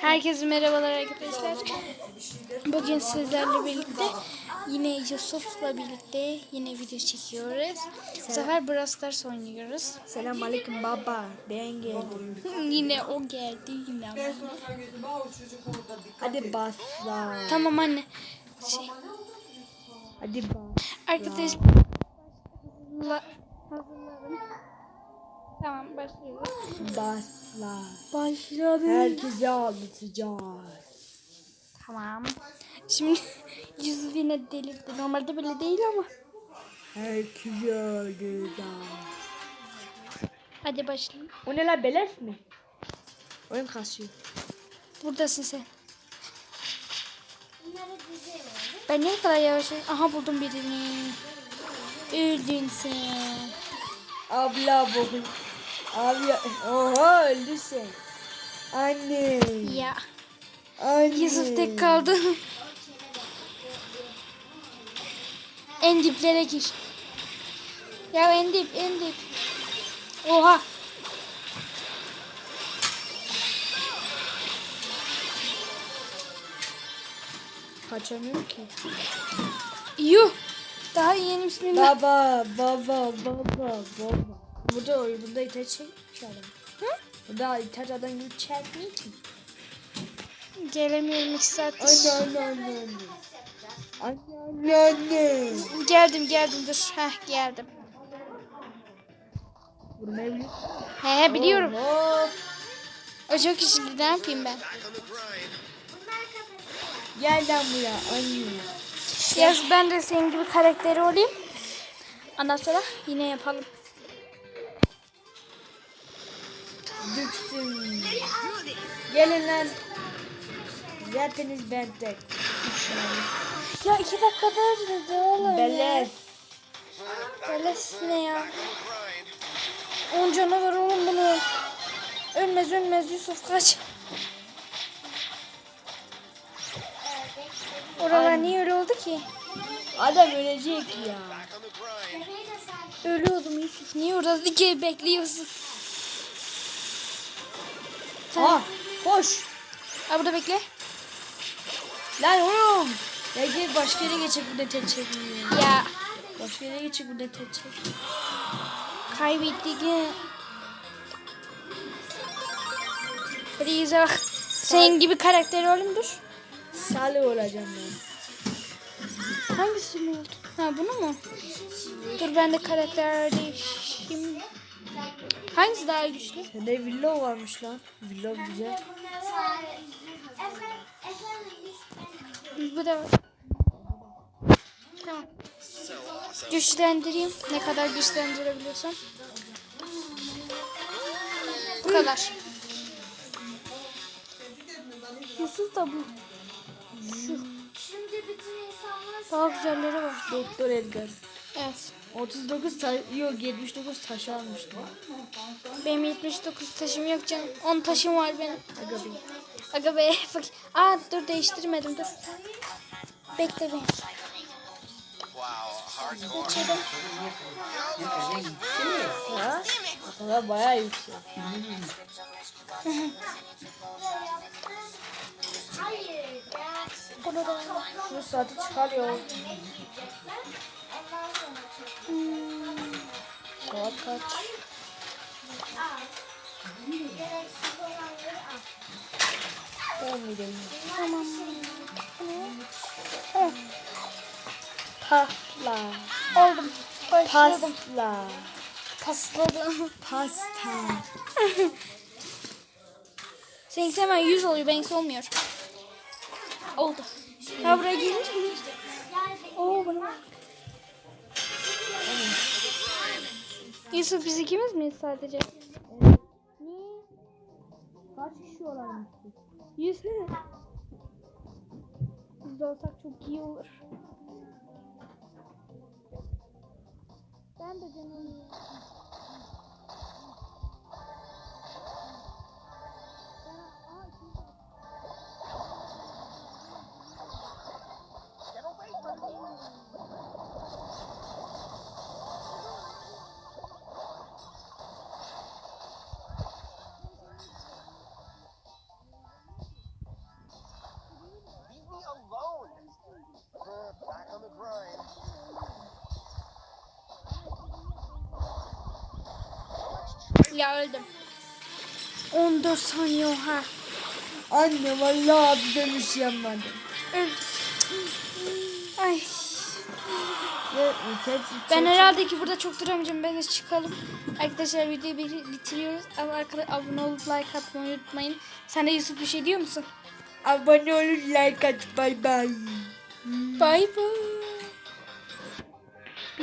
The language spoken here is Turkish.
Herkese merhabalar arkadaşlar. Bugün sizlerle birlikte yine Yusuf'la birlikte yine video çekiyoruz. Bu sefer Brawl Stars oynuyoruz. Selam aleyküm baba. Ben geldim. yine o geldi yine. Hadi basla. Tamam anne. Şey, Hadi bas. arkadaşlar hazırla- hazırlarım. Tamam başlıyoruz. Basla. Başladı. Herkese anlatacağız. Tamam. Şimdi Yusuf yine delirdi. Normalde böyle değil ama. Herkese anlatacağız. Hadi başlayalım. O ne lan beleş mi? Oyun kasıyor. Buradasın sen. Ben ne kadar yavaş. Aha buldum birini. Öldün sen. Abla bugün. Abi oha öldü sen. Anne. Ya. Anne. Yusuf tek kaldı. en diplere gir. Ya en dip en dip. Oha. Kaçamıyorum ki. Yuh. Daha yeni bismillah. Baba, baba, baba, baba. Burada burada iter çekmiş adam. Hı? Burada iter adam gibi çekmiyor ki. Gelemiyorum iki saattir. Anne, anne, anne, anne. Anne, anne, anne. Geldim geldim dur. Heh geldim. Vurmayı biliyor He he biliyorum. Hop. O çok işli ne yapayım ben? Gel lan buraya anne. Ya ben de senin gibi karakteri olayım. Ondan sonra yine yapalım. Düksün. Gelin lan. Zaten ben tek. Ya iki dakikada öldürdü oğlum Beleş. Beleş ne ya? On canı var oğlum bunu. Ölmez ölmez Yusuf kaç. Oralar niye öyle oldu ki? Adam ölecek ya. Ölüyordum Yusuf. Niye orada dike bekliyorsun? Ha, koş. Ha burada bekle. Lan oğlum. Ya gel başka yere geçecek bu tek çekmiyor. Ya Başka yere geçecek bu tek çek. kaybettik. Hadi yüze bak. Senin gibi karakteri oğlum dur. Salih olacağım ben. Hangisi mi oldu? Ha bunu mu? Dur ben de karakter değişeyim. Hangisi daha güçlü? Sende villa varmış lan. Villa güzel. Bu da var. Tamam. Güçlendireyim. Ne kadar güçlendirebiliyorsam. Bu kadar. Yusuf da bu. Şu. Daha güzelleri var. Doktor Edgar. Evet. 39 ta yok 79 taş almıştım. Benim 79 taşım yok canım. 10 taşım var benim. Aga be. Aga be. Bak. Aa dur değiştirmedim dur. Bekle beni. Ha? Sana bayağı yüksek. Bunu da Şu saati çıkarıyor. Saat kaç? On milyon. Tamam. Pasla. Oldum. Başladım. Pasla. Pasladım. Pasta. Seninkisi hemen 100 oluyor. Benimkisi olmuyor. Oldu. Ha buraya gelir mi? Oo bana bak. Yusuf biz ikimiz miyiz sadece? Niye? Kaç kişi olalım? Yüz ne? Biz de olsak çok iyi olur. Ben de deneyim. Ya öldüm. 14 saniye oha. Anne vallahi bir dönüş yapmadım. Ay. Ben herhalde ki burada çok duramayacağım. Ben de çıkalım. Arkadaşlar videoyu bitiriyoruz. Ama arkadaşlar abone olup like atmayı unutmayın. Sen de Yusuf bir şey diyor musun? abone olun like at bay bay. Bay bay.